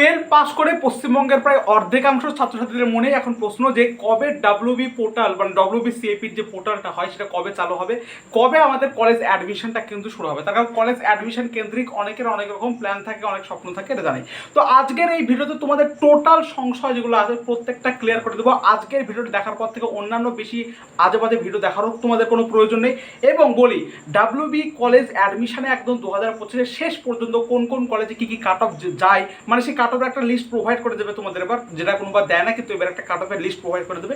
Twelve pass করে পশ্চিমবঙ্গের প্রায় অর্ধেকাংশ ছাত্রছাত্রীদের মনে এখন প্রশ্ন যে কবে ডাব্লিউবি পোর্টাল মানে ডাব্লিউবি সিএপির যে পোর্টালটা হয় সেটা কবে চালু হবে? কবে আমাদের কলেজ অ্যাডমিশনটা কিন্তু শুরু হবে? তার কারণ কলেজ অ্যাডমিশন কেন্দ্রিক অনেকের অনেক রকম প্ল্যান থাকে, অনেক স্বপ্ন থাকে, এটা জানি। তো আজকের এই ভিডিওতে তোমাদের টোটাল সংশয় যেগুলো আছে প্রত্যেকটা ক্লিয়ার করে দেবো। আজকের ভিডিওটি দেখার পর থেকে অন্যান্য বেশি আজে বাজে ভিডিও দেখারও তোমাদের কোনো প্রয়োজন নেই। এবং বলি ডাব্লিউবি কলেজ অ্যাডমিশনে একদম দু হাজার পঁচিশের শেষ পর্যন্ত কোন কোন কলেজে কী কী কাট অফ যায়? মানে সেই কাট অফের একটা লিস্ট প্রোভাইড করে দেবে তোমাদের এবার, যেটা কোনোবার দেয় না, কিন্তু এবার একটা কাট অফের লিস্ট প্রোভাইড করে দেবে।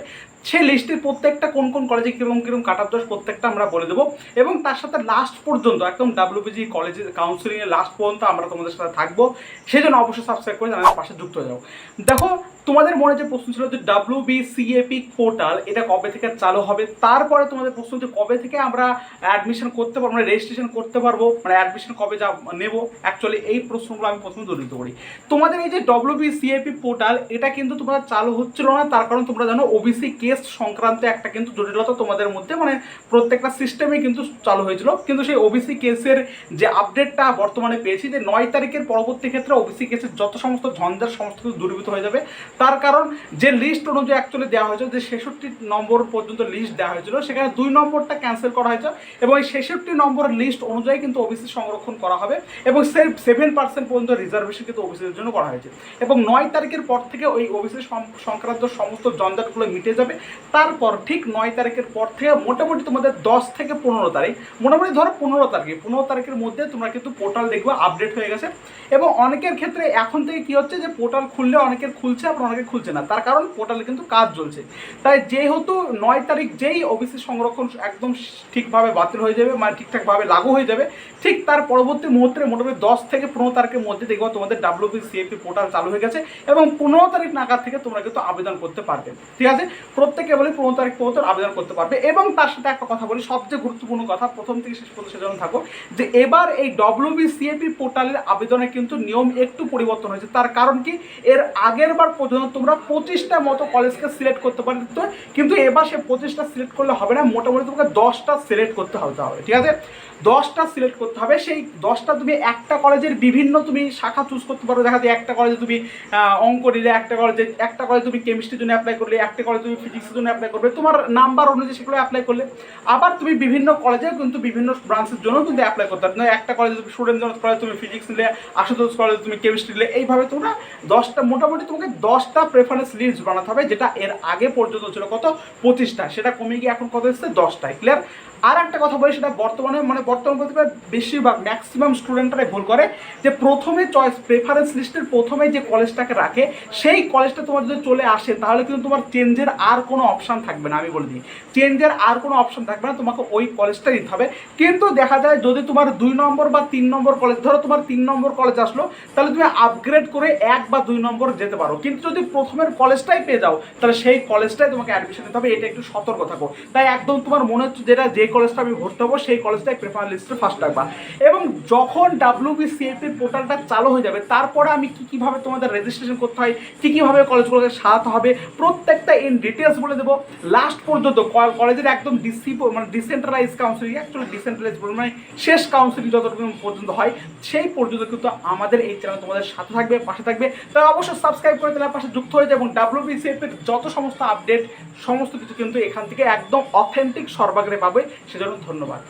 সেই লিস্টের প্রত্যেকটা কোন কোন কলেজে কীরকম কীরকম কাট অফ দোষ প্রত্যেকটা আমরা বলে দেবো। এবং তার সাথে লাস্ট পর্যন্ত, একদম ডাব্লিউবিজি কলেজে কাউন্সিলিংয়ের লাস্ট পর্যন্ত আমরা তোমাদের সাথে থাকব। সেই জন্য অবশ্যই সাবস্ক্রাইব করে আমাদের পাশে যুক্ত হয়ে যাও। দেখো, তোমাদের মনে যে প্রশ্ন ছিল যে ডাব্লিউ বি সিএপি পোর্টাল এটা কবে থেকে চালু হবে? তারপরে তোমাদের প্রশ্ন যে কবে থেকে আমরা অ্যাডমিশন করতে পারব মানে রেজিস্ট্রেশন করতে পারব? মানে অ্যাডমিশন কবে যা নেব? অ্যাকচুয়ালি এই প্রশ্নগুলো আমি প্রথমে দলিত করি তোমাদের এই যে ডব্লিউ বি সিএপি পোর্টাল এটা কিন্তু তোমরা চালু হচ্ছিল না, তার কারণ তোমরা জানো ওবিসি কেস সংক্রান্ত একটা কিন্তু জটিলতা তোমাদের মধ্যে মানে প্রত্যেকটা সিস্টেমে কিন্তু চালু হয়েছিল। কিন্তু সেই ওবিসি কেসের যে আপডেটটা বর্তমানে পেয়েছি, যে নয় তারিখের পরবর্তী ক্ষেত্রে ওবিসি কেসের যত সমস্ত ঝঞ্ঝার সমস্ত কিছু দূরীভূত হয়ে যাবে। তার কারণ যে লিস্ট অনুযায়ী অ্যাকচুয়ালি দেওয়া হয়েছিল, যে ছেষট্টি নম্বর পর্যন্ত লিস্ট দেওয়া হয়েছিল, সেখানে দুই নম্বরটা ক্যান্সেল করা হয়েছে এবং এই ছেষট্টি নম্বরের লিস্ট অনুযায়ী কিন্তু ওবিসি সংরক্ষণ করা হবে এবং সেভেন পার্সেন্ট পর্যন্ত রিজার্ভেশন কিন্তু ওবিসিদের জন্য করা হয়েছে। এবং নয় তারিখের পর থেকে ওই ওবিসি সংক্রান্ত সমস্ত জঞ্জাটগুলো মিটে যাবে। তারপর ঠিক নয় তারিখের পর থেকে মোটামুটি তোমাদের দশ থেকে পনেরো তারিখ, মোটামুটি ধরো পনেরো তারিখে পনেরো তারিখের মধ্যে তোমরা কিন্তু পোর্টাল দেখবে, আপডেট হয়ে গেছে। এবং অনেকের ক্ষেত্রে এখন থেকে কি হচ্ছে যে পোর্টাল খুললে অনেকের খুলছে, আবার অনেকে খুলছে না। তার কারণ পোর্টালে কিন্তু কাজ চলছে। তাই যেহেতু নয় তারিখ যেই ওবিসি সংরক্ষণ একদম ঠিকভাবে বাতিল হয়ে যাবে মানে ঠিকঠাকভাবে লাগু হয়ে যাবে, ঠিক তার পরবর্তী মুহূর্তে মোটামুটি দশ থেকে পনেরো তারিখের মধ্যে দেখব তোমাদের ডাব্লিউবি সিএপি পোর্টাল চালু হয়ে গেছে এবং পনেরো তারিখ নাগাদ থেকে তোমরা কিন্তু আবেদন করতে পারবে। ঠিক আছে? প্রত্যেকে বলে পনেরো তারিখ পর্যন্ত আবেদন করতে পারবে এবং তার সাথে একটা কথা বলি, সবচেয়ে গুরুত্বপূর্ণ কথা, প্রথম থেকে শেষ পর্যন্ত সেজন্য থাকো, যে এবার এই ডব্লিউবি সিএপি পোর্টালের আবেদনে কিন্তু নিয়ম একটু পরিবর্তন হয়েছে। তার কারণ কি? এর আগের বার পর্যন্ত তোমরা পঁচিশটা মতো কলেজকে সিলেক্ট করতে পারতো কিন্তু এবার সে পঁচিশটা সিলেক্ট করলে হবে না। মোটামুটি তোমাকে দশটা সিলেক্ট করতে হবে ঠিক আছে? দশটা সিলেক্ট করতে হবে। সেই দশটা তুমি একটা কলেজের বিভিন্ন তুমি শাখা চুজ করতে পারো। দেখা যায় একটা কলেজে তুমি অঙ্ক নিলে একটা কলেজে একটা কলেজে তুমি কেমিস্ট্রির জন্য অ্যাপ্লাই করলে, একটা কলেজে তুমি ফিজিক্সের জন্য অ্যাপ্লাই করবে। তোমার নাম্বার অনুযায়ী সেগুলো অ্যাপ্লাই করলে। আবার তুমি বিভিন্ন কলেজে কিন্তু বিভিন্ন ব্রাঞ্চের জন্য কিন্তু অ্যাপ্লাই করতে পারবে একটা কলেজে তুমি স্টুডেন্ট কলেজে তুমি ফিজিক্স নিলে, আশুতোষ কলেজে তুমি কেমিস্ট্রি নিলে, এইভাবে তোমরা দশটা, মোটামুটি তোমাকে দশটা প্রেফারেন্স লিস্ট বানাতে হবে, যেটা এর আগে পর্যন্ত ছিল। কত? পঁচিশটা। সেটা কমে গিয়ে এখন কত এসেছে? দশটায়। ক্লিয়ার আর একটা কথা বলি, সেটা বর্তমানে মানে বর্তমান বলতে বেশিরভাগ ম্যাক্সিমাম স্টুডেন্টরাই ভুল করে যে প্রথমে চয়েস প্রেফারেন্স লিস্টের প্রথমে যে কলেজটাকে রাখে, সেই কলেজটা তোমার যদি চলে আসে, তাহলে কিন্তু তোমার চেঞ্জের আর কোনো অপশান থাকবে না, আমি বলে দিই। চেঞ্জের আর কোনো অপশান থাকবে না, তোমাকে ওই কলেজটা নিতে হবে। কিন্তু দেখা যায় যদি তোমার দুই নম্বর বা তিন নম্বর কলেজ ধরো তোমার তিন নম্বর কলেজ আসলো, তাহলে তুমি আপগ্রেড করে এক বা দুই নম্বর যেতে পারো। কিন্তু যদি প্রথমের কলেজটাই পেয়ে যাও, তাহলে সেই কলেজটাই তোমাকে অ্যাডমিশন নিতে হবে। এটা একটু সতর্ক থাকো। তাই একদম তোমার মনে হচ্ছে যেটা যে কলেজটা আমি ভর্তি হব, সেই কলেজটাই প্রেফার লিস্টে ফার্স্ট রাখবা এবং যখন ডাব্লিউবি সিএপির পোর্টালটা চালু হয়ে যাবে, তারপরে আমি কী কীভাবে তোমাদের রেজিস্ট্রেশন করতে হয়, কী কীভাবে কলেজগুলোকে সাজাতে হবে, প্রত্যেকটা ইন ডিটেলস বলে দেবো। লাস্ট পর্যন্ত কলেজের একদম ডিসি মানে ডিসেন্ট্রালাইজ কাউন্সিলিং অ্যাকচুয়ালি ডিসেন্ট্রালাইজ মানে শেষ কাউন্সিলিং যতটুকু পর্যন্ত হয়, সেই পর্যন্ত কিন্তু আমাদের এই চ্যানেল তোমাদের সাথে থাকবে, পাশে থাকবে। তাই অবশ্যই সাবস্ক্রাইব করে দিলে পাশে যুক্ত হয়ে যায় এবং ডাব্লিউবিসিএফের যত সমস্ত আপডেট সমস্ত কিছু কিন্তু এখান থেকে একদম অথেন্টিক সর্বাগ্রে পাবে। সেজন্য ধন্যবাদ।